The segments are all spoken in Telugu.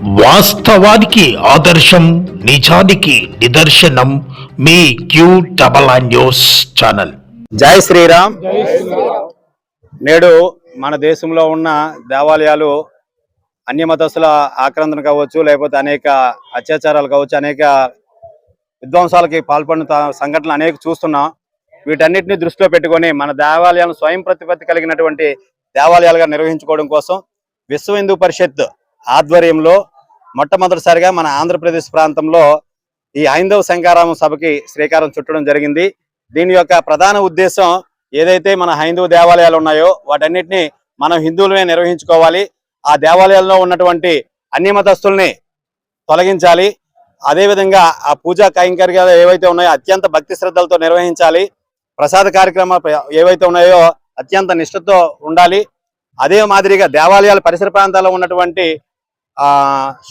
వాస్తవానికి ఆదర్శం నిజానికి నిదర్శనం మీ Q double news channel. Jai Shriram. నేడు మన దేశంలో ఉన్న దేవాలయాలు అన్య మతస్థుల ఆక్రందన కావచ్చు లేకపోతే అనేక అత్యాచారాలు కావచ్చు అనేక విధ్వంసాలకి పాల్పడిన సంఘటనలు అనేక చూస్తున్నాం. వీటన్నిటిని దృష్టిలో పెట్టుకొని మన దేవాలయాలను స్వయం ప్రతిపత్తి కలిగినటువంటి దేవాలయాలుగా నిర్వహించుకోవడం కోసం విశ్వ హిందూ పరిషత్ ఆధ్వర్యంలో మొట్టమొదటిసారిగా మన ఆంధ్రప్రదేశ్ ప్రాంతంలో ఈ హైందవ శంకారామ సభకి శ్రీకారం చుట్టడం జరిగింది. దీని యొక్క ప్రధాన ఉద్దేశం ఏదైతే మన హైందవ దేవాలయాలు ఉన్నాయో వాటన్నిటిని మనం హిందువులమే నిర్వహించుకోవాలి. ఆ దేవాలయాల్లో ఉన్నటువంటి అన్ని మతస్థుల్ని తొలగించాలి. అదేవిధంగా ఆ పూజా కైంకర్యాలు ఏవైతే ఉన్నాయో అత్యంత భక్తి శ్రద్ధలతో నిర్వహించాలి. ప్రసాద కార్యక్రమాలు ఏవైతే ఉన్నాయో అత్యంత నిష్ఠతో ఉండాలి. అదే మాదిరిగా దేవాలయాల పరిసర ప్రాంతాల్లో ఉన్నటువంటి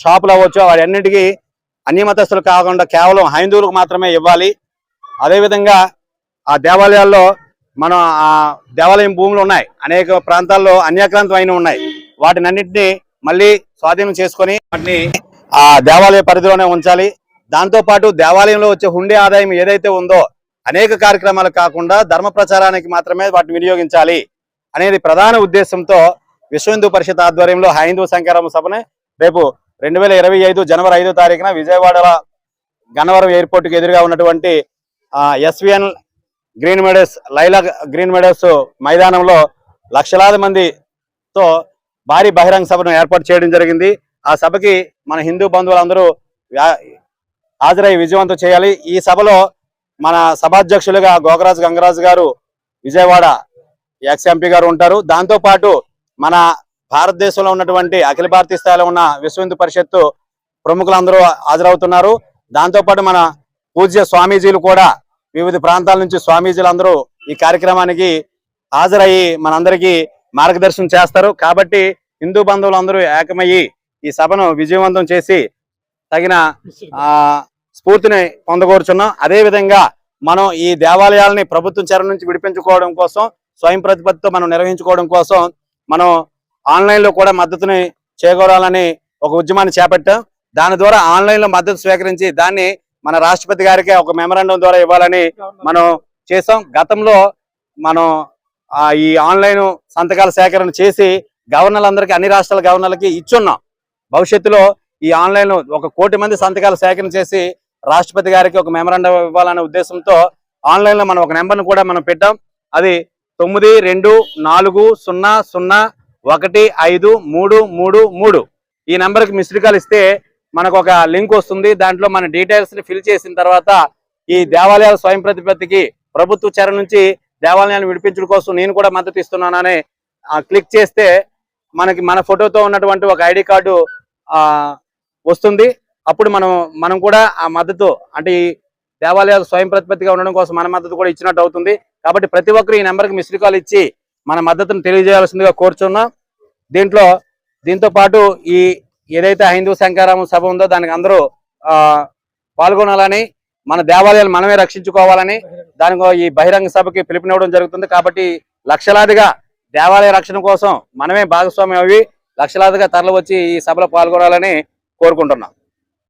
షాపులు అవ్వచ్చు వాటన్నిటికీ అన్ని మతస్థులు కాకుండా కేవలం హైందువులకు మాత్రమే ఇవ్వాలి. అదేవిధంగా ఆ దేవాలయాల్లో మనం ఆ దేవాలయం భూములు ఉన్నాయి. అనేక ప్రాంతాల్లో అన్యాక్రాంతమైన అయిన ఉన్నాయి. వాటిని అన్నింటినీ మళ్ళీ స్వాధీనం చేసుకొని వాటిని ఆ దేవాలయ పరిధిలోనే ఉంచాలి. దాంతో పాటు దేవాలయంలో వచ్చే హుండీ ఆదాయం ఏదైతే ఉందో అనేక కార్యక్రమాలు కాకుండా ధర్మ ప్రచారానికి మాత్రమే వాటిని వినియోగించాలి అనేది ప్రధాన ఉద్దేశంతో విశ్వ హిందూ పరిషత్ ఆధ్వర్యంలో హైందూ సంకారమ సభని రేపు రెండు వేల ఇరవై ఐదు జనవరి ఐదో తారీఖున విజయవాడలో గన్నవరం ఎయిర్పోర్ట్కి ఎదురుగా ఉన్నటువంటి SVN green meadows Laila green meadows మైదానంలో లక్షలాది మందితో భారీ బహిరంగ సభను ఏర్పాటు చేయడం జరిగింది. ఆ సభకి మన హిందూ బంధువులందరూ హాజరై విజయవంతం చేయాలి. ఈ సభలో మన సభాధ్యక్షులుగా గోకరాజు గంగరాజు గారు విజయవాడ ఎక్స్ ఎంపీ గారు ఉంటారు. దాంతో పాటు మన భారతదేశంలో ఉన్నటువంటి అఖిల భారతీయ స్థాయిలో ఉన్న విశ్వ హిందూ పరిషత్తు ప్రముఖులందరూ హాజరవుతున్నారు. దాంతో పాటు మన పూజ్య స్వామీజీలు కూడా వివిధ ప్రాంతాల నుంచి స్వామీజీలు అందరూ ఈ కార్యక్రమానికి హాజరయ్యి మనందరికీ మార్గదర్శనం చేస్తారు. కాబట్టి హిందూ బంధువులు అందరూ ఏకమయ్యి ఈ సభను విజయవంతం చేసి తగిన ఆ స్ఫూర్తిని పొందగోరుచున్నాం. అదే విధంగా మనం ఈ దేవాలయాలని ప్రభుత్వం చరణ నుంచి విడిపించుకోవడం కోసం స్వయం ప్రతిపత్తితో మనం నిర్వహించుకోవడం కోసం మనం ఆన్లైన్లో కూడా మద్దతుని చేకూరాలని ఒక ఉద్యమాన్ని చేపట్టాం. దాని ద్వారా ఆన్లైన్లో మద్దతు స్వీకరించి దాన్ని మన రాష్ట్రపతి గారికి ఒక మెమరాండం ద్వారా ఇవ్వాలని మనం చేసాం గతంలో మనం ఆ ఈ ఆన్లైన్ సంతకాల సేకరణ చేసి గవర్నర్లందరికీ అన్ని రాష్ట్రాల గవర్నర్లకి ఇచ్చున్నాం. భవిష్యత్తులో ఈ ఆన్లైన్ ఒక కోటి మంది సంతకాలు సేకరణ చేసి రాష్ట్రపతి గారికి ఒక మెమరాండం ఇవ్వాలనే ఉద్దేశంతో ఆన్లైన్లో మనం ఒక నెంబర్ను కూడా మనం పెట్టాం. అది తొమ్మిది రెండు నాలుగు సున్నా సున్నా ఒకటి ఐదు మూడు మూడు మూడు. ఈ నెంబర్కి మిస్డ్ కాల్ ఇస్తే మనకు ఒక లింక్ వస్తుంది. దాంట్లో మన డీటెయిల్స్ని ఫిల్ చేసిన తర్వాత ఈ దేవాలయాల స్వయం ప్రతిపత్తికి ప్రభుత్వ చెర నుంచి దేవాలయాన్ని విడిపించడం కోసం నేను కూడా మద్దతు ఇస్తున్నానని క్లిక్ చేస్తే మనకి మన ఫోటోతో ఉన్నటువంటి ఒక ఐడి కార్డు ఆ వస్తుంది. అప్పుడు మనం మనం కూడా ఆ మద్దతు అంటే ఈ దేవాలయాలు స్వయం ప్రతిపత్తిగా ఉండడం కోసం మన మద్దతు కూడా ఇచ్చినట్టు అవుతుంది. కాబట్టి ప్రతి ఒక్కరు ఈ నెంబర్కి మిస్డ్ కాల్ ఇచ్చి మన మద్దతును తెలియజేయాల్సిందిగా కోరుచున్నాం. దీంట్లో దీంతో పాటు ఈ ఏదైతే హైందూ శంకారామ సభ ఉందో దానికి అందరూ ఆ పాల్గొనాలని మన దేవాలయాలు మనమే రక్షించుకోవాలని దానికి ఈ బహిరంగ సభకి పిలుపునివ్వడం జరుగుతుంది. కాబట్టి లక్షలాదిగా దేవాలయ రక్షణ కోసం మనమే భాగస్వామ్యం అవి లక్షలాదిగా తరలి వచ్చి ఈ సభలో పాల్గొనాలని కోరుకుంటున్నాం.